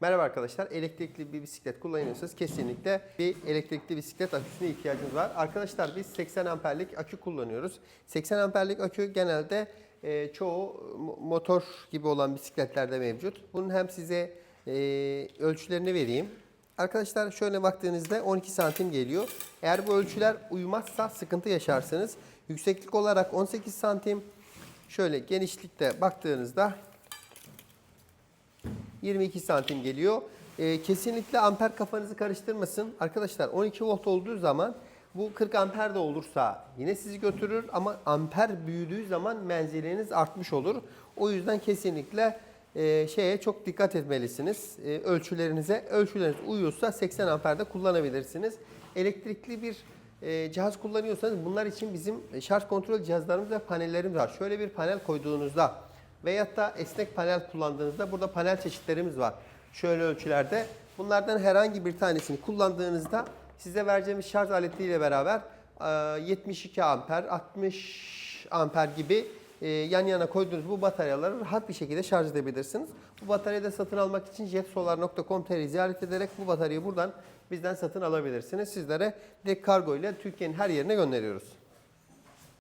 Merhaba arkadaşlar. Elektrikli bir bisiklet kullanıyorsanız kesinlikle bir elektrikli bisiklet aküsüne ihtiyacınız var. Arkadaşlar biz 80 amperlik akü kullanıyoruz. 80 amperlik akü genelde e, çoğu mo- motor gibi olan bisikletlerde mevcut. Bunun hem size e, ölçülerini vereyim. Arkadaşlar şöyle baktığınızda 12 santim geliyor. Eğer bu ölçüler uymazsa sıkıntı yaşarsınız. Yükseklik olarak 18 santim. Şöyle genişlikte baktığınızda 22 santim geliyor. Ee, kesinlikle amper kafanızı karıştırmasın. Arkadaşlar 12 volt olduğu zaman bu 40 amper de olursa yine sizi götürür ama amper büyüdüğü zaman menziliniz artmış olur. O yüzden kesinlikle e, şeye çok dikkat etmelisiniz. E, ölçülerinize. Ölçüleriniz uyuyorsa 80 amperde kullanabilirsiniz. Elektrikli bir e, cihaz kullanıyorsanız bunlar için bizim şarj kontrol cihazlarımız ve panellerimiz var. Şöyle bir panel koyduğunuzda veyahut da esnek panel kullandığınızda burada panel çeşitlerimiz var. Şöyle ölçülerde. Bunlardan herhangi bir tanesini kullandığınızda size vereceğimiz şarj aletiyle beraber e, 72 amper, 60 amper gibi e, yan yana koyduğunuz bu bataryaları rahat bir şekilde şarj edebilirsiniz. Bu bataryayı da satın almak için jetsolar.com.tr ziyaret ederek bu bataryayı buradan bizden satın alabilirsiniz. Sizlere direkt kargo ile Türkiye'nin her yerine gönderiyoruz.